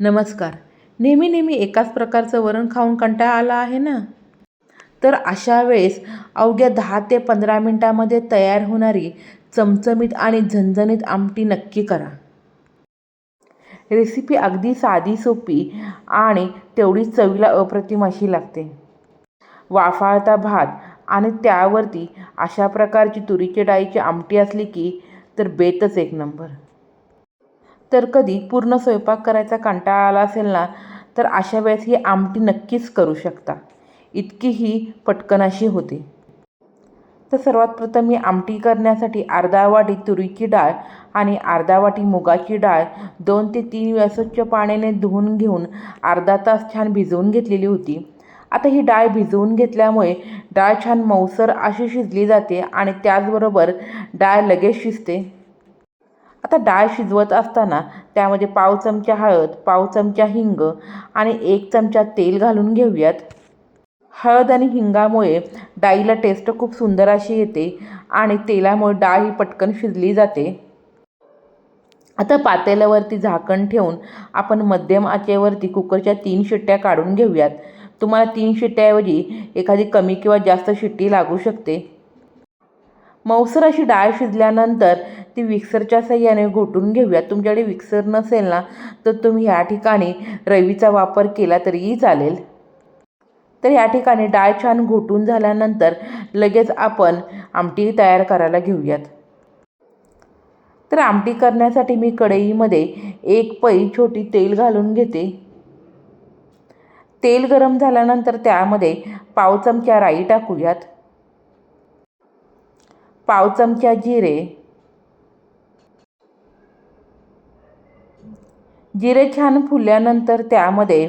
नमस्कार. नेहमी नेहमी एकाच प्रकारचं वरण खाऊन कंटाळा आला आहे ना? तर अशा वेळेस अवघ्या दहा ते पंधरा मिनटामध्ये तयार होणारी चमचमीत आणि झणझणीत आमटी नक्की करा. रेसिपी अगदी साधी सोपी आणि तेवढीच चवीला अप्रतिम अशी लागते. वाफाळता भात आणि त्यावरती अशा प्रकारची तुरीची डाळीची आमटी असली की तर बेतच एक नंबर. तर कधी पूर्ण स्वयंपाक करायचा कंटाळा आला असेल ना तर अशा वेळेस ही आमटी नक्कीच करू शकता. इतकी ही पटकन अशी होते. तर सर्वात प्रथम मी आमटी करण्यासाठी अर्धा वाटी तुरीची डाळ आणि अर्धा वाटी मुगाची डाळ दोन ते तीन वेळा स्वच्छ पाण्याने धुवून घेऊन अर्धा तास छान भिजवून घेतलेली होती. आता ही डाळ भिजवून घेतल्यामुळे डाळ छान मऊसर अशी शिजली जाते आणि त्याचबरोबर डाळ लगेच शिजते. आता डाळ शिजवत असताना त्यामध्ये पाव चमचा हळद पाव चमचा हिंग आणि एक चमचा तेल घालून घेऊयात. हळद आणि हिंगामुळे डाळीला टेस्ट खूप सुंदर अशी येते आणि तेलामुळे डाळ ही पटकन शिजली जाते. आता पातेल्यावरती झाकण ठेवून आपण मध्यम आचेवरती कुकरच्या तीन शिट्ट्या काढून घेऊयात. तुम्हाला तीन शिट्ट्याऐवजी एखादी कमी किंवा जास्त शिट्टी लागू शकते. मौसर अशी डाळ शिजल्यानंतर ती मिक्सरच्या सहाय्याने घोटून घेऊयात तुमच्याकडे मिक्सर नसेल ना तर तुम्ही ह्या ठिकाणी रवीचा वापर केला तरीही चालेल. तर या ठिकाणी डाळ छान घोटून झाल्यानंतर लगेच आपण आमटी तयार करायला घेऊयात. तर आमटी करण्यासाठी मी कढईमध्ये एक पै छोटी तेल घालून घेते. तेल गरम झाल्यानंतर त्यामध्ये पाव चमच्या राई टाकूयात. पाव चमच्या जिरे जिरे छान फुलल्यानंतर त्यामध्ये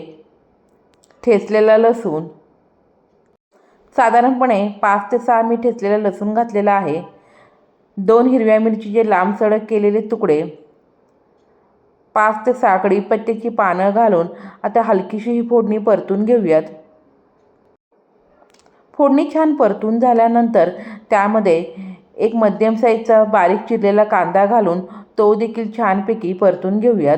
ठेचलेला लसूण. साधारणपणे पाच ते सहा मी ठेचलेला लसूण घातलेला आहे. दोन हिरव्या मिरचीचे लांब सडक केलेले तुकडे. पाच ते सहा कढीपत्त्याची पानं घालून आता हलकीशी ही फोडणी परतून घेऊयात. फोडणी छान परतून झाल्यानंतर त्यामध्ये एक मध्यम साईजचा बारीक चिरलेला कांदा घालून तो देखील छानपैकी परतून घेऊयात.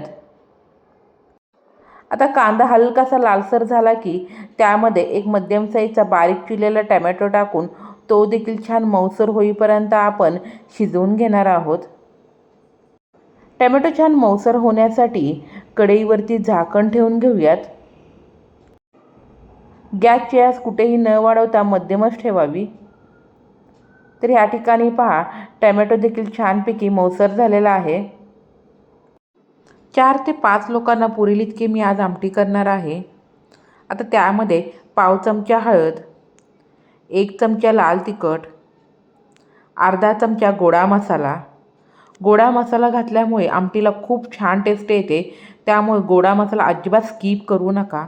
आता कांदा हलकासा लालसर झाला की त्यामध्ये एक मध्यम साईजचा बारीक चिरलेला टमॅटो टाकून तो देखील छान मऊसर होईपर्यंत आपण शिजवून घेणार आहोत. टमॅटो छान मऊसर होण्यासाठी कढईवरती झाकण ठेवून घेऊयात. गॅसची आस कुठेही न वाढवता मध्यमच ठेवावी. तर या ठिकाणी पहा टॅमॅटो देखील छानपैकी मऊसर झालेला आहे. चार ते पाच लोकांना पुरेल इतकी मी आज आमटी करणार आहे. आता त्यामध्ये पाव चमचा हळद एक चमचा लाल तिखट अर्धा चमचा गोडा मसाला. गोडा मसाला घातल्यामुळे आमटीला खूप छान टेस्ट येते. त्यामुळे गोडा मसाला अजिबात स्किप करू नका.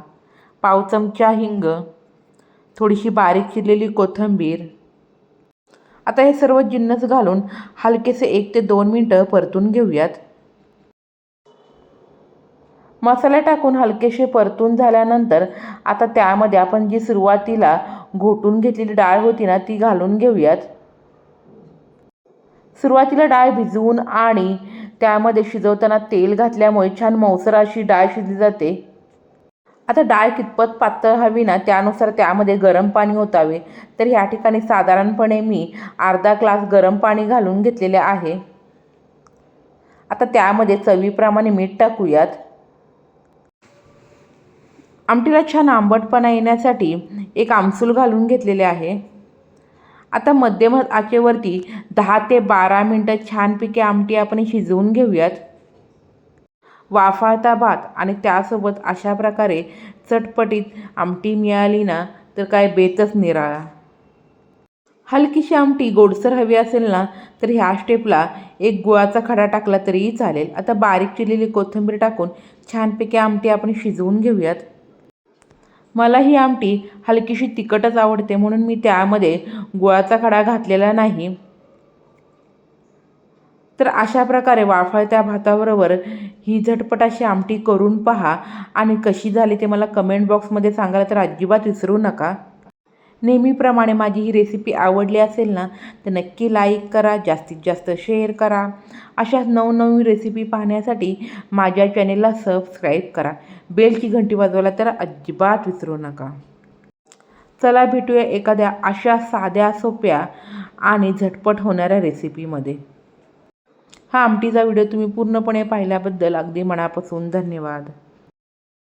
पाव चमचा हिंग थोडीशी बारीक चिरलेली कोथिंबीर आता हे सर्व जिन्नस घालून हलकेसे एक ते दोन मिनटं परतून घेऊयात. मसाले टाकून हलकेसे परतून झाल्यानंतर आता त्यामध्ये आपण जी सुरुवातीला घोटून घेतलेली डाळ होती ना ती घालून घेऊयात. सुरुवातीला डाळ भिजवून आणि त्यामध्ये शिजवताना तेल घातल्यामुळे छान मौसर अशी डाळ शिजली जाते. आता डाळ कितपत पातळ हवी ना त्यानुसार त्यामध्ये गरम पाणी होतावे तर ह्या ठिकाणी साधारणपणे मी अर्धा ग्लास गरम पाणी घालून घेतलेले आहे. आता त्यामध्ये चवीप्रमाणे मीठ टाकूयात. आमटीला छान आंबटपणा येण्यासाठी एक आमसूल घालून घेतलेले आहे. आता मध्यम आचेवरती दहा ते बारा मिनटं छानपैकी आमटी आपण शिजवून घेऊयात. वाफाळता भात आणि त्यासोबत अशा प्रकारे चटपटीत आमटी मिळाली ना तर काय बेतच निराळा. हलकीशी आमटी गोडसर हवी असेल ना तर ह्या स्टेपला एक गुळाचा खडा टाकला तरीही चालेल. आता बारीक चिरलेली कोथिंबीर टाकून छानपैकी आमटी आपण शिजवून घेऊयात. मला ही आमटी हलकीशी तिखटच आवडते म्हणून मी त्यामध्ये गुळाचा खडा घातलेला नाही. तर अशा प्रकारे वाळफळत्या भाताबरोबर ही झटपट अशी आमटी करून पहा. आणि कशी झाली ते मला कमेंट बॉक्समध्ये सांगायला तर अजिबात विसरू नका. नेहमीप्रमाणे माझी ही रेसिपी आवडली असेल ना तर नक्की लाईक करा जास्तीत जास्त शेअर करा. अशाच नवनवीन रेसिपी पाहण्यासाठी माझ्या चॅनेलला सबस्क्राईब करा. बेलची घंटी वाजवायला तर अजिबात विसरू नका. चला भेटूया एखाद्या अशा साध्या सोप्या आणि झटपट होणाऱ्या रेसिपीमध्ये हा आमटीचा व्हिडिओ तुम्ही पूर्णपणे पाहिल्याबद्दल अगदी मनापासून धन्यवाद.